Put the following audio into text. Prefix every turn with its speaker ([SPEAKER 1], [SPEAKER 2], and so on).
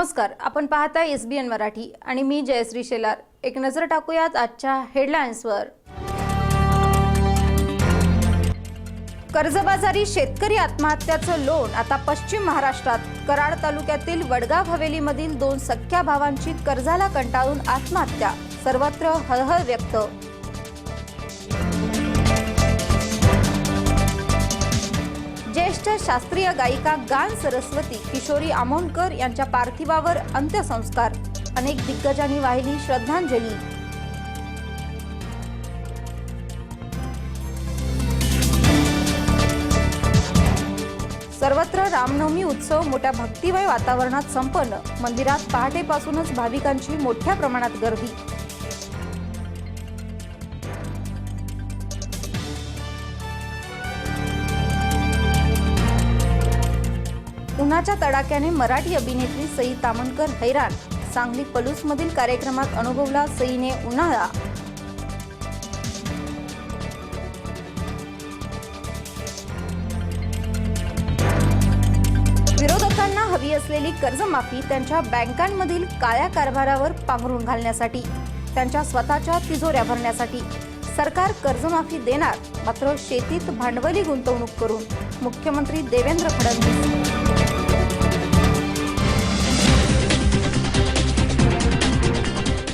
[SPEAKER 1] नमस्कार आपण पाहता एस बी एन मराठी आणि मी जयश्री शेलार. एक नजर टाकूयात आजच्या हेडलाईन्सवर कर्जबाजारी शेतकरी आत्महत्याचं लोण आता पश्चिम महाराष्ट्रात. कराड तालुक्यातील वडगाव हवेलीमधील दोन सख्या भावांची कर्जाला कंटाळून आत्महत्या. सर्वत्र हळहळ व्यक्त. ज्येष्ठ शास्त्रीय गायिका गान सरस्वती किशोरी आमोणकर यांच्या पार्थिवावर अंत्यसंस्कार. अनेक दिग्गजांनी वाहिली श्रद्धांजली. सर्वत्र रामनवमी उत्सव मोठ्या भक्तिमय वातावरणात संपन्न. मंदिरात पहाटेपासूनच भाविकांची मोठ्या प्रमाणात गर्दी. उन्हाच्या तडाख्याने मराठी अभिनेत्री सई तामणकर हैराण. सांगली पलूसमधील कार्यक्रमात अनुभवला सईने उन्हाळा. विरोधकांना हवी असलेली कर्जमाफी त्यांच्या बँकांमधील काळ्या कारभारावर पांघरून घालण्यासाठी त्यांच्या स्वतःच्या तिजोऱ्या भरण्यासाठी. सरकार कर्जमाफी देणार मात्र शेतीत भांडवली गुंतवणूक करून मुख्यमंत्री देवेंद्र फडणवीस.